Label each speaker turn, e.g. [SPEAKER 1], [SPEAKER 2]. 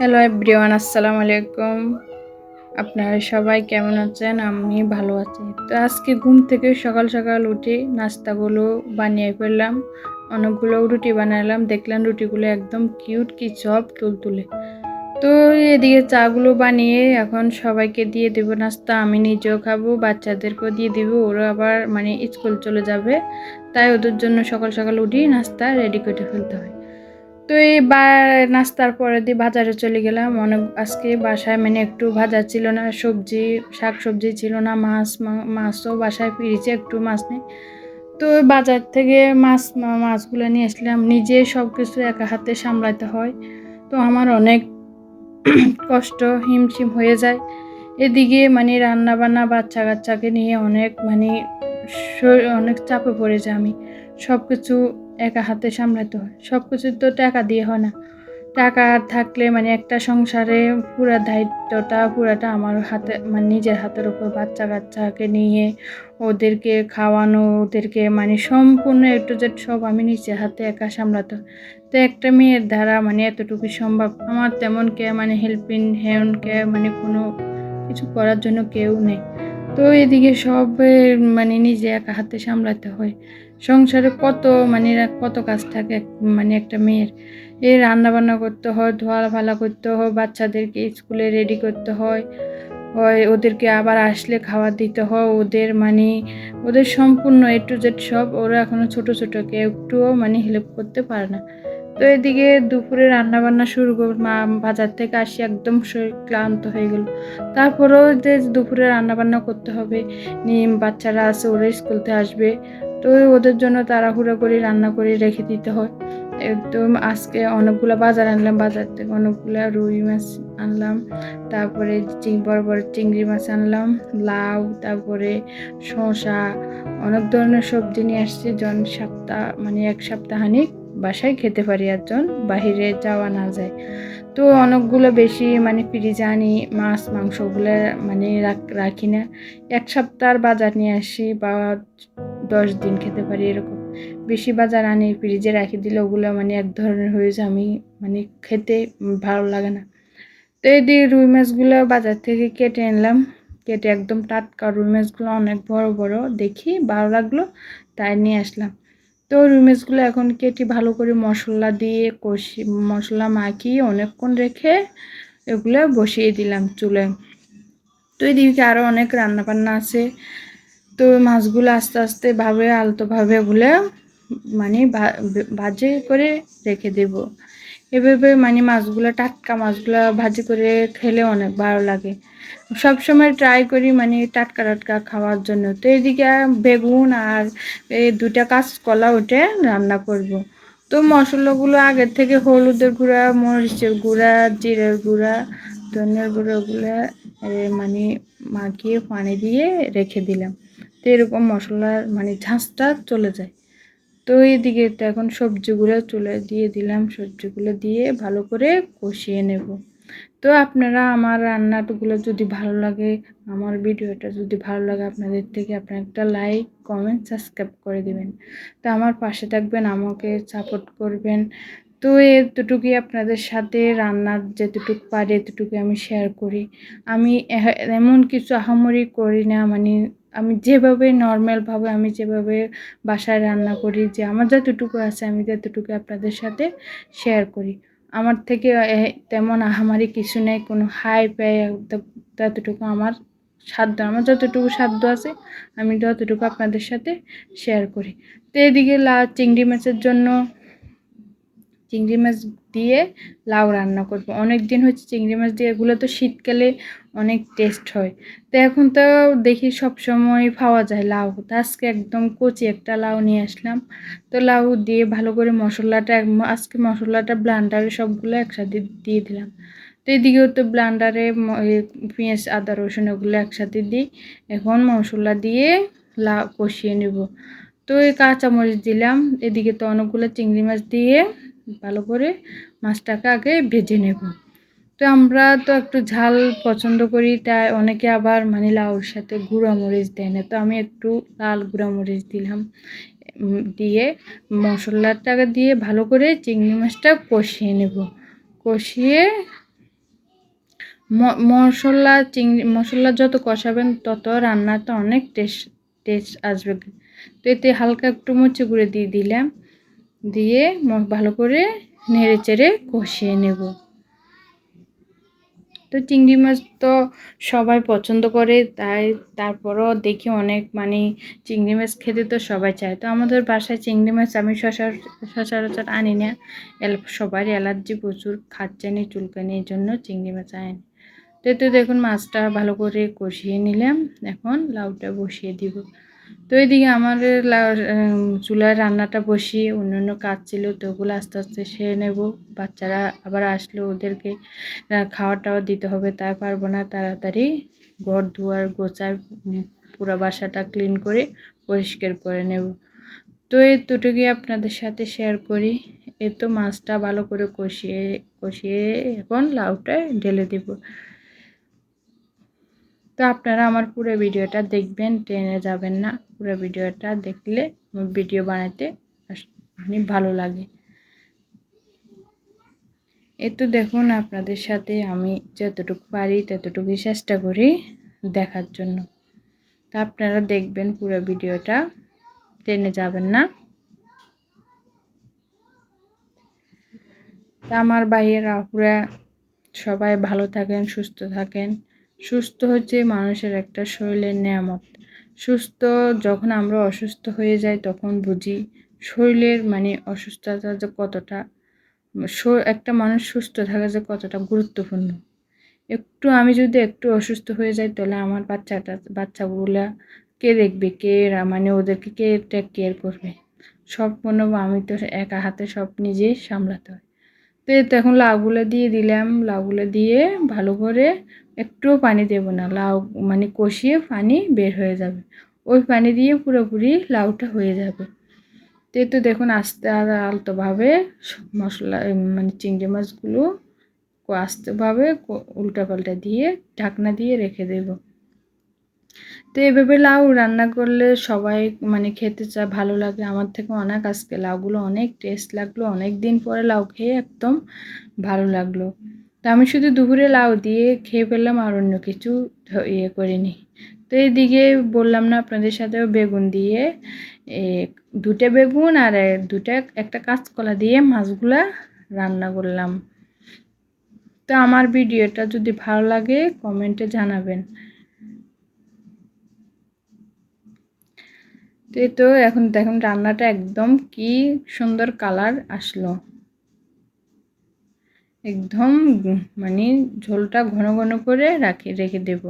[SPEAKER 1] Hello everyone আসসালামু আলাইকুম আপনারা সবাই কেমন আছেন? আমি ভালো আছি। তো আজকে ঘুম থেকে সকাল সকাল উঠে নাস্তাগুলো বানিয়ে ফেললাম। অনেকগুলো রুটি বানালাম। দেখলাম রুটিগুলো একদম কিউট কি চপ তুলতুলে তো এদিকে চাগুলো বানিয়ে এখন সবাইকে দিয়ে দেবো নাস্তা। আমি নিজেও খাব, বাচ্চাদেরকেও দিয়ে দেবো। ওরা আবার মানে স্কুল চলে যাবে। তাই ওদের জন্য সকাল সকাল উঠি নাস্তা রেডি করে ফেলতে হয়। তো বা নাস্তার পরে দিয়ে বাজারে চলে গেলাম। অনেক আজকে বাসায় মানে একটু ভাজা ছিল না, সবজি শাক সবজি ছিল না, মাছ মাছও বাসায় ফিরেছে, একটু মাছ নেই। তো বাজার থেকে মাছ মাছগুলো নিয়ে আসলাম। নিজে সব কিছু একা হাতে সামলাতে হয়, তো আমার অনেক কষ্ট, হিমশিম হয়ে যায়। এদিকে মানে রান্না বান্না বাচ্চা কাচ্চাকে নিয়ে অনেক মানে অনেক চাপে পড়ে যায় আমি। সব কিছু একা হাতে সামলাতে হয়। সব কিছু তো টাকা দিয়ে হয় না। টাকা থাকলে মানে একটা সংসারে পুরো দায়িত্বটা, পুরাটা আমার হাতে মানে নিজের হাতের ওপর বাচ্চা কাচ্চাকে নিয়ে ওদেরকে খাওয়ানো, ওদেরকে মানে সম্পূর্ণ একটু জেড সব আমি নিজের হাতে একা সামলাতে তো একটা মেয়ের দ্বারা মানে এতটুকু সম্ভব। আমার তেমন কে মানে হেল্পিং হ্যান্ড কে মানে কোনো কিছু করার জন্য কেউ নেই। তো এদিকে সব মানে নিজে একা হাতে সামলাতে হয়। সংসারে কত মানে কত কাজ থাকে মানে একটা মেয়ের। এই রান্না বান্না করতে হয়, ধোয়া ভালা করতে হয়, বাচ্চাদেরকে স্কুলে রেডি করতে হয় হয়, ওদেরকে আবার আসলে খাবার দিতে হয়, ওদের মানে ওদের সম্পূর্ণ এ টু জেড সব ওরা এখনও ছোট ছোট, কেউ একটুও মানে হেল্প করতে পারে না। তো এদিকে দুপুরে রান্না বান্না শুরু কর মা বাজার থেকে আসি, একদম শরীর ক্লান্ত হয়ে গেল। তারপরেও যে দুপুরে রান্না বান্না করতে হবে, নিম, বাচ্চারা আছে ওরা স্কুল থেকে আসবে। তো ওদের জন্য তাড়াহুড়ো করে রান্না করে রেখে দিতে হয়। একদম আজকে অনেকগুলো বাজার আনলাম, বাজার থেকে অনেকগুলো রুই মাছ আনলাম। তারপরে বড় বড় চিংড়ি মাছ আনলাম, লাউ, তারপরে শসা, অনেক ধরনের সবজি নিয়ে আসছি। জন সপ্তাহ মানে এক সপ্তাহানিক বাসায় খেতে পারি একজন, বাহিরে যাওয়া না যায়। তো অনেকগুলো বেশি মানে ফ্রিজে আনি মাছ মাংসগুলো মানে রাখ- না। এক সপ্তাহ বাজার নিয়ে আসি বা দশ দিন খেতে পারি এরকম। বেশি বাজার আনি, ফ্রিজে রাখি দিলে ওগুলো মানে এক ধরনের হয়ে যায়, আমি মানে খেতে ভালো লাগে না। তো এই দিয়ে রুই মাছগুলো বাজার থেকে কেটে আনলাম। কেটে একদম টাটকা রুই মাছগুলো অনেক বড় বড়, দেখি ভালো লাগল, তাই নিয়ে আসলাম। তো রুই মাছগুলো এখন কেটে ভালো করে মশলা দিয়ে কষি, মশলা মাখিয়ে অনেকক্ষণ রেখে এগুলো বসিয়ে দিলাম চুলে তো এদিকে আরও অনেক রান্নাবান্না আছে। তো মাছগুলো আস্তে আস্তে ভাবে আলতোভাবে এগুলো মানে ভাজে ভাজি করে রেখে দেব। এভাবে মানে মাছগুলো, টাটকা মাছগুলো ভাজি করে খেলে অনেক ভালো লাগে। সব সময় ট্রাই করি মানে টাটকা টাটকা খাওয়ার জন্য। তো এদিকে বেগুন আর এই দুটা কাঁচকলা উঠে রান্না করব। তো মশলাগুলো আগের থেকে হলুদের গুঁড়া, মরিচের গুঁড়া, জিরের গুঁড়া ধনের গুঁড়োগুলো মানে মাখিয়ে পানি দিয়ে রেখে দিলাম। তো এরকম মশলার মানে ঝাঁসটা চলে যায়। তো এইদিকে তো এখন সবজিগুলো তুলে দিয়ে দিলাম। সবজিগুলো দিয়ে ভালো করে কষিয়ে নেব। তো আপনারা আমার রান্নাগুলো যদি ভালো লাগে, আমার ভিডিওটা যদি ভালো লাগে, আপনাদের থেকে আপনারা একটা লাইক, কমেন্ট, সাবস্ক্রাইব করে দিবেন। তো আমার পাশে থাকবেন, আমাকে সাপোর্ট করবেন। তো এতটুকুই আপনাদের সাথে রান্নার যেতটুকু পারি এতটুকু আমি শেয়ার করি। আমি এমন কিছু আহামরি করি না মানে আমি যেভাবে নর্মালভাবে আমি যেভাবে বাসায় রান্না করি, যে আমার যতটুকু আছে আমি ততটুকু আপনাদের সাথে শেয়ার করি। আমার থেকে তেমন আহামারি কিছু নেই, কোনো হাই পাই ততটুকু আমার সাধ্য, আমার যতটুকু সাধ্য আছে আমি ততটুকু আপনাদের সাথে শেয়ার করি। তো এদিকে লা, চিংড়ি মাছের জন্য চিংড়ি মাছ দিয়ে লাউ রান্না করব। অনেক দিন হচ্ছে চিংড়ি মাছ দিয়ে, এগুলো তো শীতকালে অনেক টেস্ট হয়। তো এখন তো দেখি সব সময় পাওয়া যায় লাউ। তো আজকে একদম কচি একটা লাউ নিয়ে আসলাম। তো লাউ দিয়ে ভালো করে মশলাটা, আজকে মশলাটা ব্লান্ডারে সবগুলো একসাথে দিয়ে দিলাম। তো এদিকেও তো ব্লান্ডারে পেঁয়াজ, আদা, রসুন ওগুলো একসাথে দিই। এখন মশলা দিয়ে লাউ কষিয়ে নেব। তো এই কাঁচামরিচ দিলাম। এদিকে তো অনেকগুলো চিংড়ি মাছ দিয়ে ভালো করে মাছটাকে আগে ভেজে নেব। তো আমরা তো একটু ঝাল পছন্দ করি, তাই অনেকে আবার মানে লাউর সাথে গুঁড়া মরিচ দেয় না। তো আমি একটু লাল গুঁড়া মরিচ দিলাম দিয়ে মশলাটাকে দিয়ে ভালো করে চিংড়ি মাছটা কষিয়ে নেব। কষিয়ে মশলা, চিংড়ি, মশলা যত কষাবেন তত রান্নাটা অনেক টেস্ট টেস্ট আসবে। তো এতে হালকা একটু মুচি গুঁড়ো দিয়ে দিলাম। দিয়ে ভালো করে নেড়ে চেড়ে কষিয়ে নেব। তো চিংড়ি মাছ তো সবাই পছন্দ করে, তাই তারপরও দেখি অনেক মানে চিংড়ি মাছ খেতে তো সবাই চায়। তো আমাদের বাসায় চিংড়ি মাছ আমি সচর সচরাচর আনি না। এল সবারই অ্যালার্জি প্রচুর খাচ্ছে খাচ্ছানি চুলকানি এই জন্য চিংড়ি মাছ আনি। তো দেখুন মাছটা ভালো করে কষিয়ে নিলাম। এখন লাউটা বসিয়ে দিব। তো এদিকে লাউ চুলার রান্নাটা বসিয়ে অন্য অন্য কাজ ছিল, তো ওগুলো আস্তে আস্তে সেরে নেব। বাচ্চারা আবার আসলে ওদেরকে খাওয়া টাওয়া দিতে হবে তাই পারব না। তাড়াতাড়ি ঘর দুয়ার গোচার পুরো বাসাটা ক্লিন করে পরিষ্কার করে নেব। তো এই দুটোকে আপনাদের সাথে শেয়ার করি। এ তো মাছটা ভালো করে কষিয়ে কষিয়ে এখন লাউটা ঢেলে দেব। তো আপনারা আমার পুরো ভিডিওটা দেখবেন ট্রেনে যাবেন না। পুরো ভিডিওটা দেখলে আমার ভিডিও বানাতে মানে ভালো লাগে। এই তো দেখুন, আপনাদের সাথে আমি যতটুকু পারি ততটুকুই চেষ্টা করি দেখার জন্য। তা আপনারা দেখবেন পুরো ভিডিওটা ট্রেনে যাবেন না। তা আমার ভাইয়েরা আপুরা সবাই ভালো থাকেন, সুস্থ থাকেন। সুস্থ হচ্ছে মানুষের একটা শরীরের নিয়ামত। সুস্থ যখন আমরা অসুস্থ হয়ে যাই, তখন বুঝি শরীরের মানে অসুস্থতা যে কতটা একটা মানুষ সুস্থ থাকা যে কতটা গুরুত্বপূর্ণ। একটু আমি যদি একটু অসুস্থ হয়ে যাই, তাহলে আমার বাচ্চাটা বাচ্চাগুলা কে দেখবে, কে মানে ওদেরকে কে টেক কেয়ার করবে। সব কোনো আমি তো একা হাতে সব নিজেই সামলাতে হয়। তো এখন লাউগুলো দিয়ে দিলাম। লাউগুলো দিয়ে ভালো করে একটুও পানি দেব না, লাউ মানে কষিয়ে পানি বের হয়ে যাবে। ওই পানি দিয়ে পুরোপুরি লাউটা হয়ে যাবে। তো তো দেখুন আস্তে আলতোভাবে মশলা মানে চিংড়ি মাছগুলো আস্তেভাবে উল্টাপাল্টা দিয়ে ঢাকনা দিয়ে রেখে দেব। তো এভাবে লাউ রান্না করলে সবাই মানে খেতে চায় ভালো লাগে। আমার থেকে অনেক আজকে লাউগুলো অনেক টেস্ট লাগল। অনেক দিন পরে লাউ খেয়ে একদম ভালো লাগল। তো আমি শুধু দুপুরে লাউ দিয়ে খেয়ে ফেললাম আর অন্য কিছু ইয়ে করিনি। তো এইদিকে বললাম না আপনাদের সাথেও বেগুন দিয়ে দুটা বেগুন আর দুটা একটা কাঁচকলা দিয়ে মাছগুলা রান্না করলাম। তো আমার ভিডিওটা যদি ভালো লাগে কমেন্টে জানাবেন। তো এখন দেখুন রান্নাটা একদম কি সুন্দর কালার আসলো। একদম মানে ঝোলটা ঘন ঘন করে রাখি রেখে দেব।